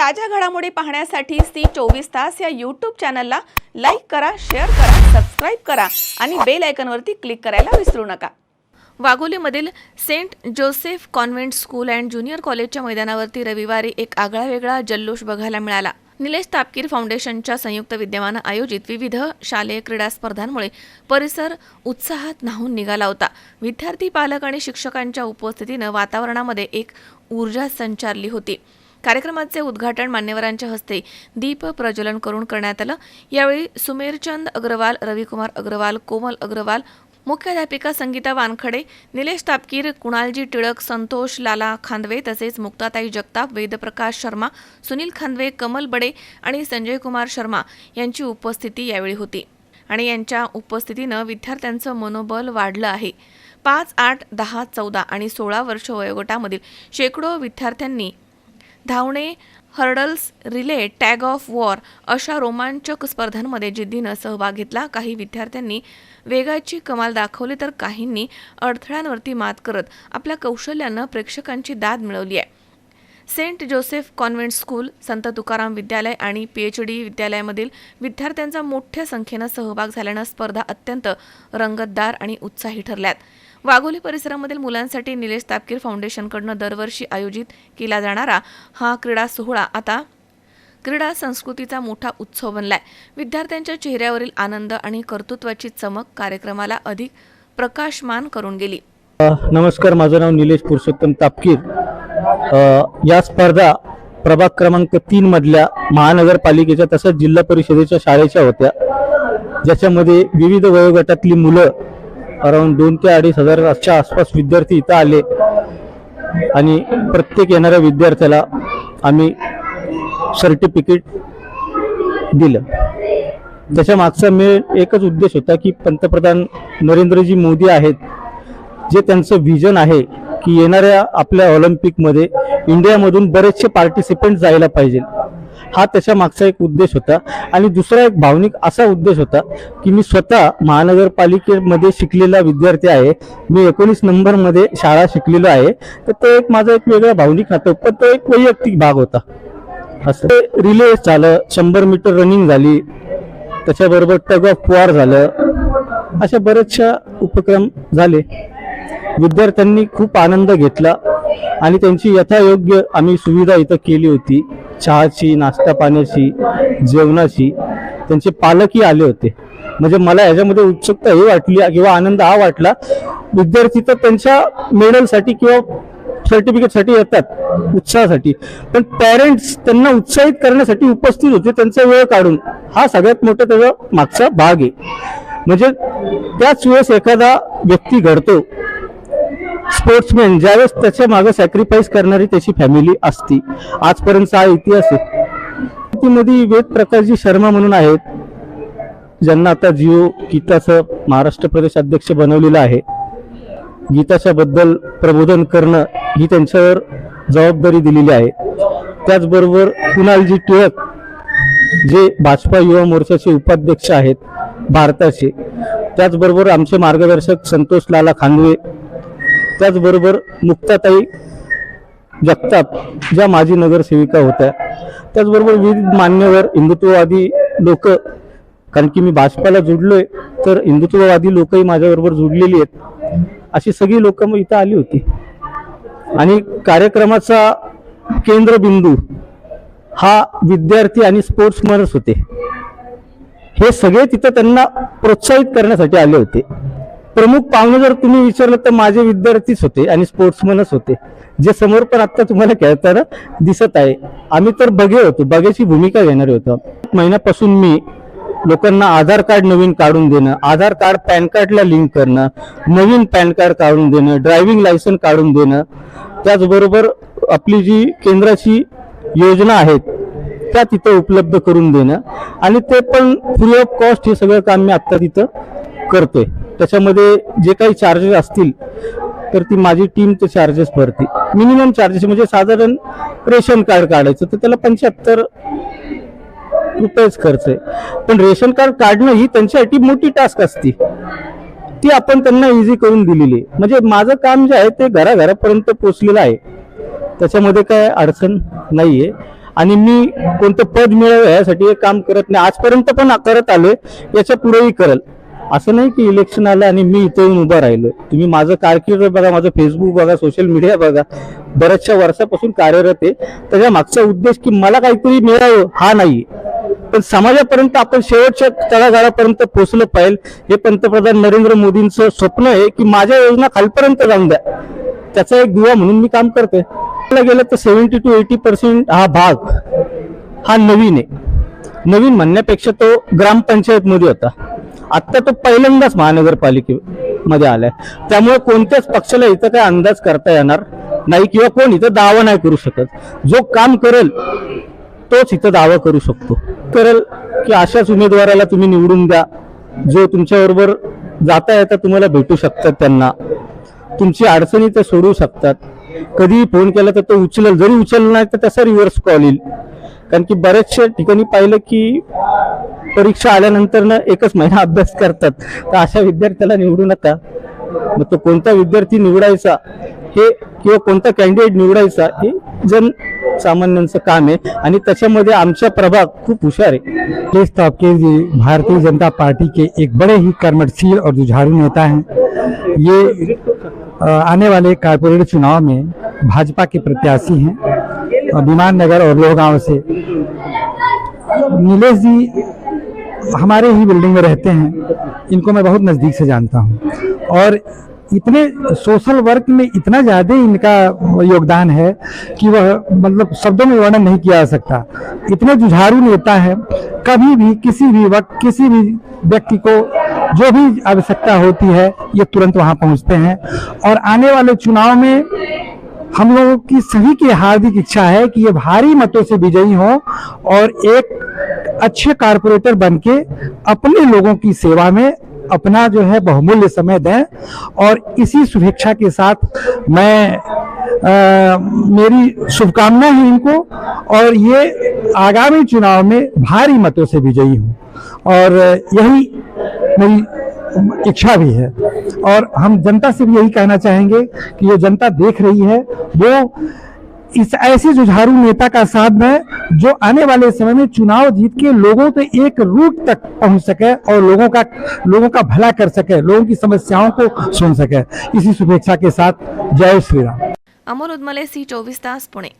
ताज्या घडामोडी पाहण्यासाठी सी चोवीस तास या यूट्यूब चॅनलला लाईक करा शेअर करा सबस्क्राईब करा आणि बेल आयकनवरती क्लिक करायला विसरू नका. वाघोलीमधील Saint Joseph convent school and junior कॉलेजच्या मैदानावरती रविवारी एक आगळा वेगळा जल्लोष बघायला मिळाला. निलेश तापकीर फाउंडेशनच्या संयुक्त विद्यमानं आयोजित विविध शालेय क्रीडा स्पर्धांमुळे परिसर उत्साहात न्हावून निघाला होता. विद्यार्थी पालक आणि शिक्षकांच्या उपस्थितीनं वातावरणामध्ये एक ऊर्जा संचारली होती. कार्यक्रमाचे उद्घाटन मान्यवरांच्या हस्ते दीप प्रज्वलन करून करण्यात आलं. यावेळी सुमेरचंद अग्रवाल रविकुमार अग्रवाल कोमल अग्रवाल मुख्याध्यापिका संगीता वानखडे निलेश तापकीर कुणालजी टिळक संतोष लाला खांदवे तसेच मुक्ताताई जगताप वेदप्रकाश शर्मा सुनील खांदवे कमल बडे आणि संजय कुमार शर्मा यांची उपस्थिती यावेळी होती. आणि यांच्या उपस्थितीनं विद्यार्थ्यांचं मनोबल वाढलं आहे. पाच आठ दहा चौदा आणि सोळा वर्ष वयोगटामधील शेकडो विद्यार्थ्यांनी धावणे hurdles relay tug of war अशा रोमांचक स्पर्धांमध्ये जिद्दीनं सहभाग घेतला. काही विद्यार्थ्यांनी वेगाची कमाल दाखवली तर काहींनी अडथळ्यांवरती मात करत आपल्या कौशल्यानं प्रेक्षकांची दाद मिळवली आहे. सेंट जोसेफ कॉन्व्हेंट स्कूल संत तुकाराम विद्यालय आणि पी एच डी विद्यालयामधील विद्यार्थ्यांचा मोठ्या संख्येनं सहभाग झाल्यानं स्पर्धा अत्यंत रंगतदार आणि उत्साही ठरल्यात. वाघोली परिसरामधील मुलांसाठी निलेश तापकीर फाउंडेशनकडनं दरवर्षी आयोजित केला जाणारा हा क्रीडा सोहळा आता क्रीडा संस्कृतीचा मोठा उत्सव बनलाय. विद्यार्थ्यांच्या चेहऱ्यावरील आनंद आणि कर्तृत्वाची चमक कार्यक्रमाला अधिक प्रकाशमान करून गेली. नमस्कार माझं नाव निलेश पुरुषोत्तम तापकीर. या स्पर्धा प्रभाग क्रमांक तीन मधल्या महानगरपालिकेच्या तसंच जिल्हा परिषदेच्या शाळेच्या होत्या. ज्याच्यामध्ये विविध वयोगटातली मुलं अराऊंड दोन ते अडीच हजाराच्या आसपास विद्यार्थी इथं आले. आणि प्रत्येक येणाऱ्या विद्यार्थ्याला आम्ही सर्टिफिकेट दिलं. त्याच्या मागचा मेळ एकच उद्देश होता की पंतप्रधान नरेंद्रजी मोदी आहेत जे त्यांचं व्हिजन आहे की येणाऱ्या आपल्या ऑलिम्पिकमध्ये इंडियामधून बरेचसे पार्टिसिपंट जायला पाहिजे. हा त्याच्या मागचा एक उद्देश होता. आणि दुसरा एक भावनिक असा उद्देश होता की मी स्वतः महानगरपालिकेमध्ये शिकलेला विद्यार्थी आहे. मी एकोणीस नंबरमध्ये शाळा शिकलेलो आहे. तर तो एक माझा एक वेगळा भावनिक नातं पण तो एक वैयक्तिक भाग होता. असं. रिले झालं शंभर मीटर रनिंग झाली त्याच्याबरोबर टग ऑफ वॉर झालं. अशा बरेचशा उपक्रम झाले. विद्यार्थ्यांनी खूप आनंद घेतला. आणि त्यांची यथायोग्य आम्ही सुविधा इथं केली होती. चहाची नाश्ता पाण्याची जेवणाची. त्यांचे पालकही आले होते. म्हणजे मला याच्यामध्ये उत्सुकता ही वाटली किंवा आनंद हा वाटला. विद्यार्थी तर त्यांच्या मेडलसाठी किंवा सर्टिफिकेटसाठी येतात उत्साहासाठी. पण पॅरेंट्स त्यांना उत्साहित करण्यासाठी उपस्थित होते त्यांचा वेळ काढून. हा सगळ्यात मोठा त्याचा मागचा भाग आहे. म्हणजे त्याच वेळेस एखादा व्यक्ती घडतो स्पोर्ट्समॅन ज्यावेळेस त्याच्यामागे सॅक्रिफाईस करणारी त्याची फॅमिली असती. आजपर्यंतचा हा इतिहास आहे. मध्ये वेद प्रकाशजी शर्मा म्हणून आहेत ज्यांना आता जिओ गीताचं महाराष्ट्र प्रदेश अध्यक्ष बनवलेलं आहे. गीताच्या बद्दल प्रबोधन करणं ही त्यांच्यावर जबाबदारी दिलेली आहे. त्याचबरोबर कुणालजी टिळक जे भाजपा युवा मोर्चाचे उपाध्यक्ष आहेत भारताचे. त्याचबरोबर आमचे मार्गदर्शक संतोष लाला खांदवे त्याचबरोबर मुक्ताताई जगताप ज्या माजी नगरसेविका होत्या. त्याचबरोबर विविध मान्यवर हिंदुत्ववादी लोक कारण की मी भाजपाला जुडलोय तर हिंदुत्ववादी लोकही माझ्याबरोबर जुडलेली आहेत. अशी सगळी लोक मग इथं आली होती. आणि कार्यक्रमाचा केंद्रबिंदू हा विद्यार्थी आणि स्पोर्ट्समनच होते. हे सगळे तिथं त्यांना प्रोत्साहित करण्यासाठी आले होते. प्रमुख पाहुणे जर तुम्ही विचारलं तर माझे विद्यार्थीच होते आणि स्पोर्ट्समनच होते. जे समोर पण आता तुम्हाला खेळताना दिसत आहे. आम्ही तर बघे होतो. बघेची भूमिका घेणारे होतो. महिन्यापासून मी लोकांना आधार कार्ड नवीन काढून देणं आधार कार्ड पॅन कार्डला लिंक करणं नवीन पॅन कार्ड काढून देणं ड्रायव्हिंग लायसन काढून देणं त्याचबरोबर आपली जी केंद्राची योजना आहेत त्या तिथं उपलब्ध करून देणं आणि ते पण फ्री ऑफ कॉस्ट हे सगळं काम मी आत्ता तिथं करतोय. त्याच्यामध्ये जे काही चार्जेस असतील तर ती माझी टीम ते चार्जेस भरते. मिनिमम चार्जेस म्हणजे साधारण रेशन कार्ड काढायचं तर त्याला पंच्याहत्तर रुपयेच खर्च आहे. पण रेशन कार्ड काढणं ही त्यांच्यासाठी मोठी टास्क असते. ती आपण त्यांना इझी करून दिलेली आहे. म्हणजे माझं काम जे आहे ते घराघरापर्यंत पोचलेलं आहे. त्याच्यामध्ये काय अडचण नाही आहे आणि मी कोणतं पद मिळावं यासाठी हे काम करत नाही. आजपर्यंत पण करत आलोय. याच्या पुढेही करल. असं नाही की इलेक्शन आलं आणि मी इथे येऊन उभं राहिलो. तुम्ही माझं कारकीर्द बघा माझं फेसबुक बघा सोशल मीडिया बघा. बऱ्याचशा वर्षापासून कार्यरत आहे. त्याच्या मागचा उद्देश की मला काहीतरी मिळावं हा नाही. पण समाजापर्यंत आपण शेवटच्या तळागाळापर्यंत पोहोचलं पाहिजे. हे पंतप्रधान नरेंद्र मोदींचं स्वप्न आहे की माझ्या योजना खालपर्यंत जाऊन द्या. त्याचा एक दुवा म्हणून मी काम करते गेलं तर सेव्हन्टी टू एटी पर्सेंट हा भाग हा नवीन आहे. नवीन म्हणण्यापेक्षा तो ग्रामपंचायतमध्ये होता. आता तो पहिल्यांदाच महानगरपालिकेमध्ये आलाय. त्यामुळे कोणत्याच पक्षाला इथं काय अंदाज करता येणार नाही किंवा कोण इथं दावा नाही करू शकत. जो काम करेल तोच इथं दावा करू शकतो. करेल की अशाच उमेदवाराला तुम्ही निवडून द्या. जो तुमच्याबरोबर जाता येता तुम्हाला भेटू शकतात त्यांना. तुमची अडचणी ते सोडवू शकतात. कधीही फोन केला तर तो उचलेल. जरी उचलला नाही तर त्याचा रिव्हर्स कॉल येईल. कारण की बऱ्याचशा ठिकाणी पाहिलं की परीक्षा आल्यानंतर ना एकच महिना अभ्यास करतात. तर अशा विद्यार्थ्याला निवडू नका. मग तो कोणता विद्यार्थी निवडायचा हे किंवा कोणता कॅन्डिडेट निवडायचा हे जन सामान्यांचं काम आहे. आणि त्याच्यामध्ये आमचा प्रभाग खूप हुशार आहे. इस तो के जी भारतीय जनता पार्टी के एक बड़े ही कर्मठशील और जुझारू नेता हैं। ये आने वाले कारपोरेट चुनाव में भाजपा के प्रत्याशी हैं। विमान नगर और लोहगांव से। नीलेश जी हमारे ही बिल्डिंग में रहते हैं। इनको मैं बहुत नज़दीक से जानता हूँ। और इतने सोशल वर्क में इतना ज़्यादा इनका योगदान है कि वह मतलब शब्दों में वर्णन नहीं किया जा सकता। इतने जुझारू नेता है। कभी भी, किसी भी वक्त, किसी भी व्यक्ति को जो भी आवश्यकता होती है, ये तुरंत वहाँ पहुँचते हैं। और आने वाले चुनाव में हम लोगों की सभी की हार्दिक इच्छा है कि ये भारी मतों से विजयी हो और एक अच्छे कारपोरेटर बन के अपने लोगों की सेवा में अपना जो है बहुमूल्य समय दें और इसी शुभेच्छा के साथ मैं अ, मेरी शुभकामना है इनको और ये आगामी चुनाव में भारी मतों से विजयी हूँ और यही मेरी इच्छा भी है। और हम जनता से भी यही कहना चाहेंगे कि जो जनता देख रही है वो इस ऐसे जुझारू नेता का साथ है जो आने वाले समय में चुनाव जीत के लोगों के एक रूट तक पहुँच सके और लोगों का लोगों का भला कर सके, लोगों की समस्याओं को सुन सके। इसी शुभेच्छा के साथ जय श्री राम। अमर उदमले सी चौबीस तास पुणे।